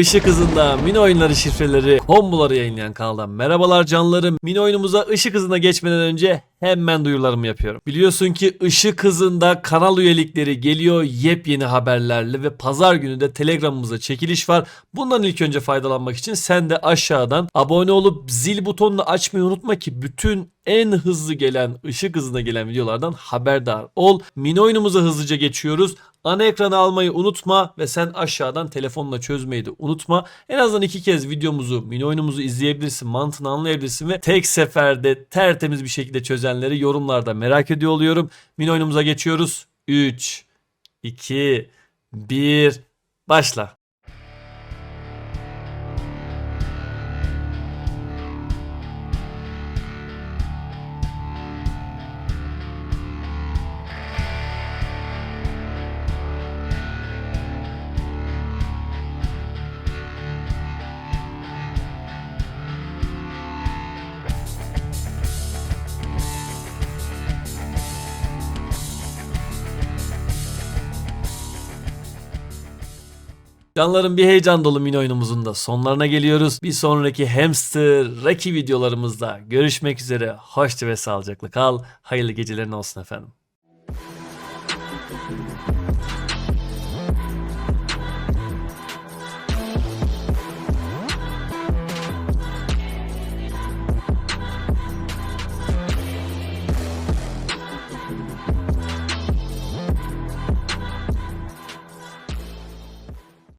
Işık hızında mini oyunları şifreleri, komboları yayınlayan kanaldan merhabalar canlarım. Mini oyunumuza ışık hızına geçmeden önce hemen duyurularımı yapıyorum. Biliyorsun ki ışık hızında kanal üyelikleri geliyor yepyeni haberlerle ve pazar günü de telegramımıza çekiliş var. Bundan ilk önce faydalanmak için sen de aşağıdan abone olup zil butonunu açmayı unutma ki bütün en hızlı gelen ışık hızına gelen videolardan haberdar ol. Mini oyunumuza hızlıca geçiyoruz. Ana ekranı almayı unutma ve sen aşağıdan telefonla çözmeyi de unutma. En azından iki kez videomuzu, mini oyunumuzu izleyebilirsin, mantığını anlayabilirsin ve tek seferde tertemiz bir şekilde çözenleri yorumlarda merak ediyor oluyorum. Mini oyunumuza geçiyoruz. 3, 2, 1, başla. Canlarım bir heyecan dolu mini oyunumuzun da sonlarına geliyoruz. Bir sonraki hamster Rocky videolarımızda görüşmek üzere. Hoşça ve sağlıcakla kal. Hayırlı gecelerin olsun efendim.